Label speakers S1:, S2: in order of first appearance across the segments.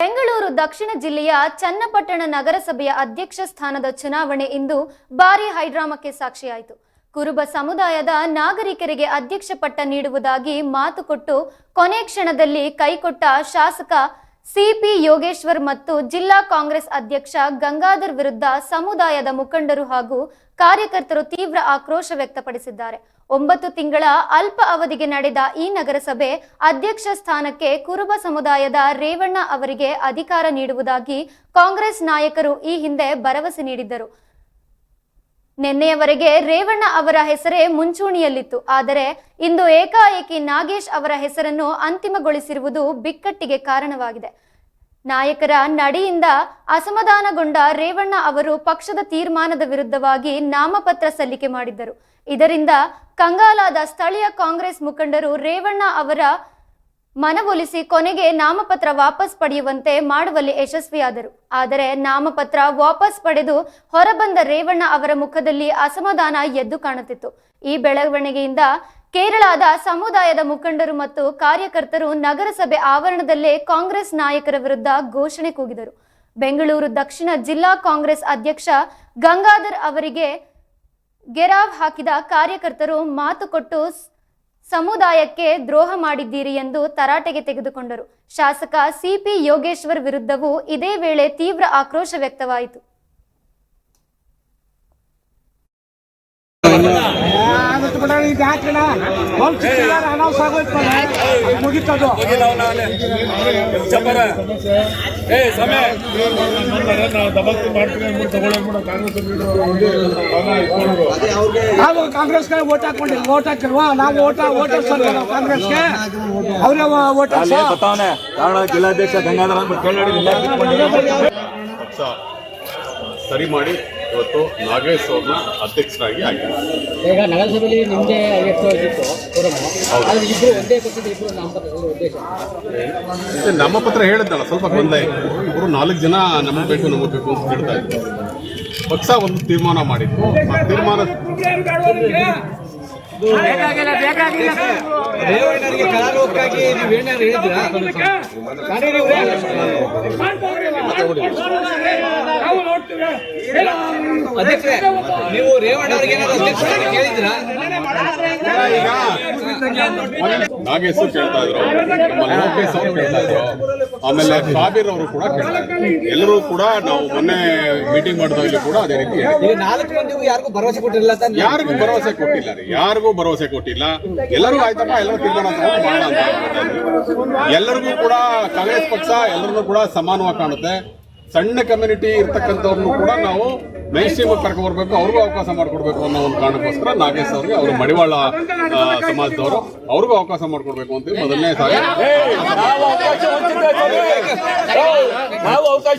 S1: ಬೆಂಗಳೂರು ದಕ್ಷಿಣ ಜಿಲ್ಲೆಯ ಚನ್ನಪಟ್ಟಣ ನಗರಸಭೆಯ ಅಧ್ಯಕ್ಷ ಸ್ಥಾನದ ಚುನಾವಣೆ ಇಂದು ಭಾರಿ ಹೈಡ್ರಾಮಕ್ಕೆ ಸಾಕ್ಷಿಯಾಯಿತು. ಕುರುಬ ಸಮುದಾಯದ ನಾಗರಿಕರಿಗೆ ಅಧ್ಯಕ್ಷ ಪಟ್ಟ ನೀಡುವುದಾಗಿ ಮಾತು ಕೊಟ್ಟು ಕೊನೆ ಕ್ಷಣದಲ್ಲಿ ಕೈಕೊಟ್ಟ ಶಾಸಕ ಸಿಪಿ ಯೋಗೇಶ್ವರ್ ಮತ್ತು ಜಿಲ್ಲಾ ಕಾಂಗ್ರೆಸ್ ಅಧ್ಯಕ್ಷ ಗಂಗಾಧರ್ ವಿರುದ್ಧ ಸಮುದಾಯದ ಮುಖಂಡರು ಹಾಗೂ ಕಾರ್ಯಕರ್ತರು ತೀವ್ರ ಆಕ್ರೋಶ ವ್ಯಕ್ತಪಡಿಸಿದ್ದಾರೆ. ಒಂಬತ್ತು ತಿಂಗಳ ಅಲ್ಪ ಅವಧಿಗೆ ನಡೆದ ಈ ನಗರಸಭೆ ಅಧ್ಯಕ್ಷ ಸ್ಥಾನಕ್ಕೆ ಕುರುಬ ಸಮುದಾಯದ ರೇವಣ್ಣ ಅವರಿಗೆ ಅಧಿಕಾರ ನೀಡುವುದಾಗಿ ಕಾಂಗ್ರೆಸ್ ನಾಯಕರು ಈ ಹಿಂದೆ ಭರವಸೆ ನೀಡಿದ್ದರು. ನಿನ್ನೆಯವರೆಗೆ ರೇವಣ್ಣ ಅವರ ಹೆಸರೇ ಮುಂಚೂಣಿಯಲ್ಲಿತ್ತು. ಆದರೆ ಇಂದು ಏಕಾಏಕಿ ನಾಗೇಶ್ ಅವರ ಹೆಸರನ್ನು ಅಂತಿಮಗೊಳಿಸಿರುವುದು ಬಿಕ್ಕಟ್ಟಿಗೆ ಕಾರಣವಾಗಿದೆ. ನಾಯಕರ ನಡೆಯಿಂದ ಅಸಮಾಧಾನಗೊಂಡ ರೇವಣ್ಣ ಅವರು ಪಕ್ಷದ ತೀರ್ಮಾನದ ವಿರುದ್ಧವಾಗಿ ನಾಮಪತ್ರ ಸಲ್ಲಿಕೆ ಮಾಡಿದ್ದರು. ಇದರಿಂದ ಕಂಗಾಲಾದ ಸ್ಥಳೀಯ ಕಾಂಗ್ರೆಸ್ ಮುಖಂಡರು ರೇವಣ್ಣ ಅವರ ಮನವೊಲಿಸಿ ಕೊನೆಗೆ ನಾಮಪತ್ರ ವಾಪಸ್ ಪಡೆಯುವಂತೆ ಮಾಡುವಲ್ಲಿ ಯಶಸ್ವಿಯಾದರು. ಆದರೆ ನಾಮಪತ್ರ ವಾಪಸ್ ಪಡೆದು ಹೊರಬಂದ ರೇವಣ್ಣ ಅವರ ಮುಖದಲ್ಲಿ ಅಸಮಾಧಾನ ಎದ್ದು ಕಾಣುತ್ತಿತ್ತು. ಈ ಬೆಳವಣಿಗೆಯಿಂದ ಕೇರಳದ ಸಮುದಾಯದ ಮುಖಂಡರು ಮತ್ತು ಕಾರ್ಯಕರ್ತರು ನಗರಸಭೆ ಆವರಣದಲ್ಲೇ ಕಾಂಗ್ರೆಸ್ ನಾಯಕರ ವಿರುದ್ಧ ಘೋಷಣೆ ಕೂಗಿದರು. ಬೆಂಗಳೂರು ದಕ್ಷಿಣ ಜಿಲ್ಲಾ ಕಾಂಗ್ರೆಸ್ ಅಧ್ಯಕ್ಷ ಗಂಗಾಧರ್ ಅವರಿಗೆ ಗೆರಾವ್ ಹಾಕಿದ ಕಾರ್ಯಕರ್ತರು ಮಾತು ಕೊಟ್ಟು ಸಮುದಾಯಕ್ಕೆ ದ್ರೋಹ ಮಾಡಿದ್ದೀರಿ ಎಂದು ತರಾಟೆಗೆ ತೆಗೆದುಕೊಂಡರು. ಶಾಸಕ ಸಿಪಿ ಯೋಗೇಶ್ವರ್ ವಿರುದ್ಧವೂ ಇದೇ ವೇಳೆ ತೀವ್ರ ಆಕ್ರೋಶ ವ್ಯಕ್ತವಾಯಿತು.
S2: ಆದಷ್ಟು ಬಿಡ ಇದು ಯಾಕಣ ವಂಶಿಸ್ತಿಲ್ಲ ಅನೌನ್ಸ್ ಆಗೋಯ್ತು ಮುಗಿತದು.
S3: ಚಪ್ಪರ ಏ ಸಮಯ
S4: ದಬಾಕಿ ಅಂದ್ಬಿಟ್ಟು ತಗೊಳ್ಳೋದ್ಬಿಡ ಕಾಂಗ್ರೆಸ್
S2: ನಾವು ಕಾಂಗ್ರೆಸ್ಗೆ ಓಟ್ ಹಾಕೊಂಡಿಲ್ಲ ಓಟ್ ಹಾಕಿಲ್ವಾ? ನಾವು ಓಟ್ ಓಟ್ ಕಾಂಗ್ರೆಸ್ ನಾವು ಕಾಂಗ್ರೆಸ್ಗೆ? ಅವರೇ ಓಟ್ ಹಾಕ್ಸ?
S3: ಬರ್ತಾವನೆ ಕಾರಣ ಜಿಲ್ಲಾಧ್ಯಕ್ಷ ಗಂಗಾಧರ ಅಂತ ಕೇಳಿ
S4: ಸರಿ ಮಾಡಿ ಇವತ್ತು ನಾಗೇಶ್ ಅವ್ರನ್ನ ಅಧ್ಯಕ್ಷರಾಗಿ ಆಗಿದ್ದಾರೆ
S5: ಈಗ ನಗರಸಭೆಯಲ್ಲಿ ನಿಮ್ಮದೇ ಆದರೆ ಇಬ್ಬರು ಒಂದೇ ಪಕ್ಷದ ಇಬ್ಬರು ನಾಮಪತ್ರ ಉದ್ದೇಶ.
S4: ನಮ್ಮ ಪತ್ರ ಹೇಳಿದ್ದಲ್ಲ ಸ್ವಲ್ಪ ಗೊಂದಲ ಇತ್ತು ಇವರು ನಾಲ್ಕು ಜನ ನಮಗೆ ಬೇಕು ನಮಗೆ ಬೇಕು ಅಂತ ಹೇಳ್ತಾ ಇದ್ರು. ಪಕ್ಷ ಒಂದು ತೀರ್ಮಾನ ಮಾಡಿತ್ತು. ಆ ತೀರ್ಮಾನ
S5: ಕಲಾರೋಗಕ್ಕಾಗಿ ನೀವು ಅಧ್ಯಕ್ಷರೇ ರೇವಣ್ಣ ಅವರಿಗೆ ಏನಾದ್ರು ಕೇಳಿದ್ರಾ
S4: ನಾಗೇಶ್ ಕೇಳ್ತಾ ಇದ್ರು. ನಮ್ಮ ಲೋಕೇಶ್ ಅವರು ಕೇಳ್ತಾ ಇದ್ರು. ಆಮೇಲೆ ಕಾಬೀರ್ ಅವರು ಕೂಡ ಕೇಳ್ತಾ ಇದ್ರು. ಎಲ್ಲರೂ ಕೂಡ ನಾವು ಮೊನ್ನೆ ಮೀಟಿಂಗ್ ಮಾಡಿದಾಗಲೂ ಕೂಡ ಅದೇ ರೀತಿ
S5: ಯಾರಿಗೂ ಭರವಸೆ ಕೊಟ್ಟಿಲ್ಲ
S4: ಯಾರಿಗೂ ಭರವಸೆ ಕೊಟ್ಟಿಲ್ಲ ರೀ. ಯಾರಿಗೂ ಭರವಸೆ ಕೊಟ್ಟಿಲ್ಲ. ಎಲ್ಲರೂ ಆಯ್ತಪ್ಪ ಎಲ್ಲರೂ ತೀರ್ಮಾನ ಮಾಡೋಣ ಅಂತ ಎಲ್ಲರಿಗೂ ಕೂಡ ಕಾಂಗ್ರೆಸ್ ಪಕ್ಷ ಎಲ್ಲರನ್ನೂ ಕೂಡ ಸಮಾನವಾಗಿ ಕಾಣುತ್ತೆ. ಸಣ್ಣ ಕಮ್ಯುನಿಟಿ ಇರ್ತಕ್ಕಂಥವ್ರನ್ನು ಕೂಡ ನಾವು ಮೈನ್ ಸ್ಟ್ರೀಮ್ ಬರಬೇಕು, ಅವ್ರಿಗೂ ಅವಕಾಶ ಮಾಡಿಕೊಡ್ಬೇಕು ಅನ್ನೋ ಒಂದು ಕಾರಣಕ್ಕೋಸ್ಕರ ನಾಗೇಶ್ ಅವ್ರಿಗೆ ಅವರು ಮಡಿವಾಳ ಸಮಾಜದವರು ಅವ್ರಿಗೂ ಅವಕಾಶ ಮಾಡಿಕೊಡ್ಬೇಕು ಅಂತ ಮೊದಲನೇ ಸಾರಿ.
S3: ನಾವು ಅವಕಾಶ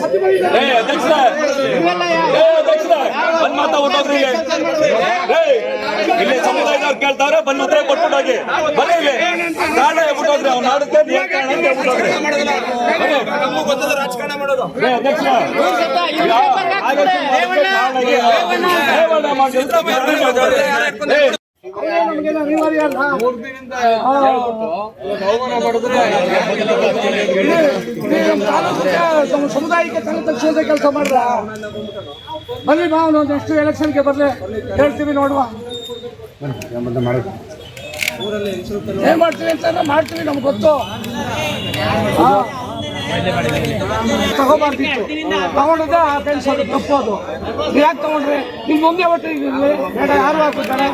S3: ಬಂದ್ ಇಲ್ಲಿ ಸಮುದಾಯದವ್ರು ಕೇಳ್ತಾವ್ರೆ ಉತ್ತರ ಕೊಟ್ಬಿಟ್ಟೋಗಿ ಬನ್ನಿ ಇಲ್ಲಿ ಕಾರಣ ಹೇಳ್ಬಿಟ್ಟೋಗ್ರಿ ಅವ್ನ ನಾಡಕ್ಕೆ ನೀವ್ ಕಾರಣ ಅಂತ ಹೇಳ್ಬಿಟ್ಟೋಗ್ರಿ ಏ ಅಧ್ಯಕ್ಷ ಈಗ
S2: ನಮಗೆಲ್ಲ ಅನಿವಾರ್ಯ ನಮ್ಮ ಸಮುದಾಯಕ್ಕೆ ತಲೆ ತಗ್ಸುವಂತ ಕೆಲಸ ಮಾಡ್ರ ಬನ್ನಿ ಬಾ ಒಂದು ನೆಕ್ಸ್ಟ್ ಎಲೆಕ್ಷನ್ಗೆ ಬರ್ಲಿ. ಹೇಳ್ತೀವಿ ನೋಡುವ. ಏನ್ ಮಾಡ್ತೀವಿ ಅಂತ ಮಾಡ್ತೀವಿ ನಮ್ಗೆ ಗೊತ್ತು. ತಗೋಬಾರ್ದಿತ್ತು. ತಗೊಂಡಿದ್ದೆ ಆ ಕೆಲಸ ತಪ್ಪು ಅದು. ಯಾಕೆ ತಗೊಂಡ್ರಿ? ನಿಮ್ಗೆ ಮುಂದೆ ಒಟ್ಟು ಬೇಡ ಯಾರು ಹಾಕ್ಬಿಟ್ಟಾರೆ